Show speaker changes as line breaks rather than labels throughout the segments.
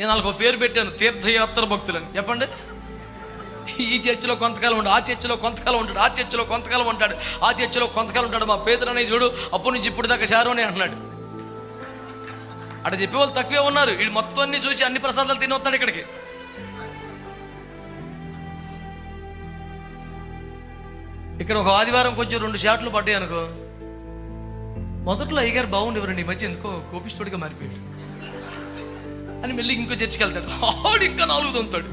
నేను వాళ్ళకు పేరు పెట్టాను తీర్థయాత్ర భక్తులని. చెప్పండి? ఈ చర్చిలో కొంతకాలం ఉంటాడు ఆ చర్చిలో కొంతకాలం ఉంటాడు ఆ చర్చిలో కొంతకాలం ఉంటాడు ఆ చర్చిలో కొంతకాలం ఉంటాడు మా పేదరు అనే చూడు అప్పటి నుంచి ఇప్పుడు దాకా శారోనే అన్నాడు అక్కడ చెప్పే వాళ్ళు తక్కువే ఉన్నారు వీడు మొత్తం అన్ని చూసి అన్ని ప్రసాదాలు తిని వస్తాడు ఇక్కడికి. ఇక్కడ ఒక ఆదివారం కొంచెం రెండు షాట్లు పడ్డాయి అనుకో. మొదట్లో అయ్యగారు బాగుండేవారండి ఈ మధ్య ఎందుకో కోపిస్తుడిగా మారిపోయాడు. అని మళ్ళీ ఇంకో చర్చికి వెళ్తాడు. ఆడు ఇంకా నాలుగు తొంతాడు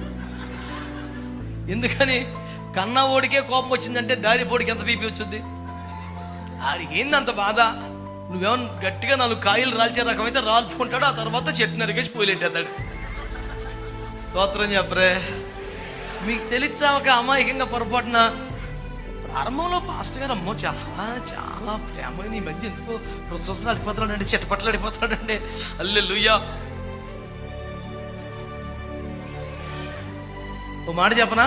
ఎందుకని? కన్నా ఓడికే కోపం వచ్చిందంటే దారి పోడికి ఎంత బీపీ వచ్చింది ఆడికి ఏంది అంత బాధ? నువ్వేమన్నా గట్టిగా నాలుగు కాయలు రాల్చే రకమైతే రాల్పుకుంటాడు ఆ తర్వాత చెట్టు నరికేసి పోయిలెట్టేస్తాడు స్తోత్రం చెప్పరే. మీకు తెలిసాక అమాయకంగా పొరపాటున? ప్రారంభంలో పాస్ట్ గారు అమ్మో చాలా చాలా ప్రేమ ఈ మధ్య ఎందుకో రోజు చూస్తే అడిపోతున్నాడండి చెట్టపట్లు అడిపోతున్నాడండి అల్లె ఓ మాట చెప్పనా?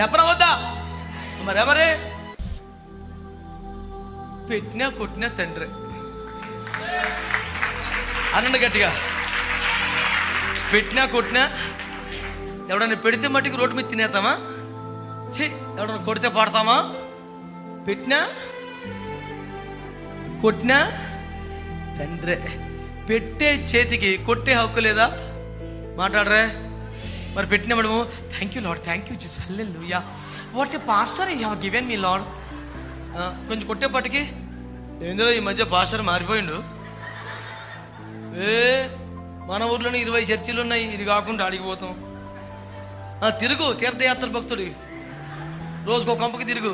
చెప్పనా వద్దా? మరెవరే పెట్టినా కొట్టినా తండ్రి. అనండి గట్టిగా. పెట్టినా కొట్టినా ఎవడన్నా పెడితే మట్టికి రోడ్డు మీద తినేస్తామా ఛీ ఎవడన్నా కొడితే పాడతామా? పెట్టినా కొట్టినా తండ్రే. పెట్టే చేతికి కొట్టే హక్కు లేదా? మాట్లాడరే. మరి పెట్టిన మనము thank you Lord thank you Jesus hallelujah what a pastor you have given me Lord కొంచెం కొట్టేపాటికి ఎందులో ఈ మధ్య పాస్టర్ మారిపోయిండు? ఏ మన ఊర్లోనే ఇరవై చర్చిలు ఉన్నాయి. ఇది కాకుండా అడిగిపోతాం తిరుగు. తీర్థయాత్ర భక్తుడి. రోజుకో కంపకి తిరుగు.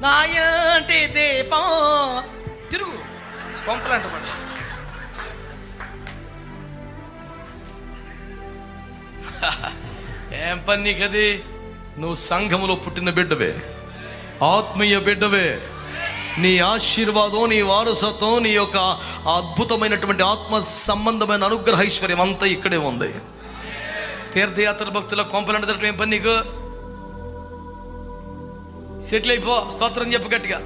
నాయంటే దేపం. తిరుగు. కొంపలు పడ ఏం పని నీకది? నువ్వు సంఘములో పుట్టిన బిడ్డవే. ఆత్మీయ బిడ్డవే. నీ ఆశీర్వాదం నీ వారసత్వం నీ యొక్క అద్భుతమైనటువంటి ఆత్మ సంబంధమైన అనుగ్రహ ఐశ్వర్యం అంతా ఇక్కడే ఉంది. తీర్థయాత్ర భక్తుల కొంపలంటే ఏం పని నీకు? సెటిల్ అయిపో స్తోత్రం చెప్పు గట్టిగా.